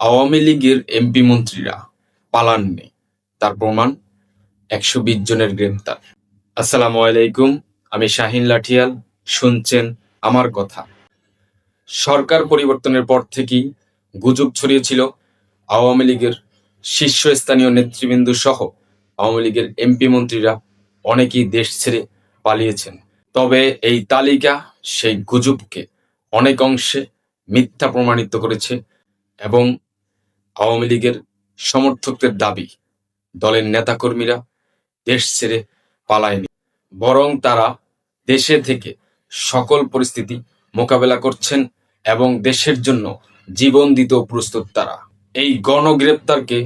আওয়ামী লীগের এমপি মন্ত্রীরা পালাননি। তার প্রমাণ একশো বিশ জনের গ্রেপ্তার আসসালামু আলাইকুম, আমি শাহিন লাঠিয়াল, শুনছেন আমার কথা। সরকার পরিবর্তনের পর থেকেই গুজব ছড়িয়েছিল আওয়ামী লীগের শীর্ষস্থানীয় নেতৃবৃন্দ সহ আওয়ামী লীগের এমপি মন্ত্রীরা অনেকেই দেশ ছেড়ে পালিয়েছেন। তবে এই তালিকা সেই গুজবকে অনেক অংশে মিথ্যা প্রমাণিত করেছে এবং আওয়ামী লীগের সমর্থকদের দাবি, দলের নেতাকর্মীরা দেশ ছেড়ে পালায়নি, বরং তারা দেশে থেকে সকল পরিস্থিতি মোকাবেলা করছেন এবং দেশের জন্য জীবন দিতেও প্রস্তুত তারা। এই গণগ্রেপ্তারকে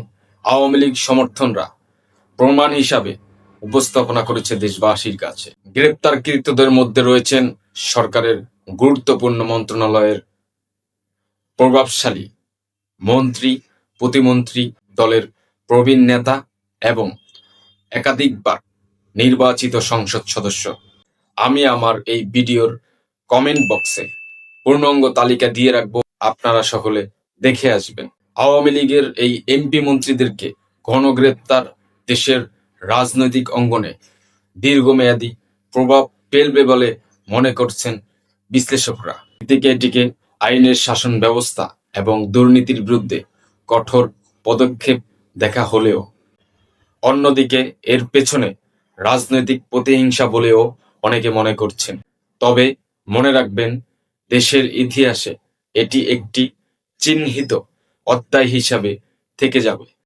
আওয়ামী লীগ সমর্থনরা প্রমাণ হিসাবে উপস্থাপনা করেছে দেশবাসীর কাছে। গ্রেপ্তারকৃতদের মধ্যে রয়েছেন সরকারের গুরুত্বপূর্ণ মন্ত্রণালয়ের প্রভাবশালী মন্ত্রী প্রতিমন্ত্রী দলের প্রবীণ নেতা এবং একাধিকবার নির্বাচিত সংসদ সদস্য। আমি আমার এই ভিডিওর কমেন্ট বক্সে পূর্ণাঙ্গ তালিকা দিয়ে রাখব। আপনারা সকলে দেখে আসবেন। আওয়ামী লীগের এই এমপি মন্ত্রীদেরকে গণগ্রেপ্তার দেশের রাজনৈতিক অঙ্গনে দীর্ঘমেয়াদী প্রভাব ফেলবে বলে মনে করছেন বিশ্লেষকরা। এদিকে এটিকে আইনের শাসন ব্যবস্থা এবং দুর্নীতির বিরুদ্ধে কঠোর পদক্ষেপ দেখা হলেও, অন্যদিকে এর পেছনে রাজনৈতিক প্রতিহিংসা বলেও অনেকে মনে করছেন। তবে মনে রাখবেন, দেশের ইতিহাসে এটি একটি চিহ্নিত অধ্যায় হিসাবে থেকে যাবে।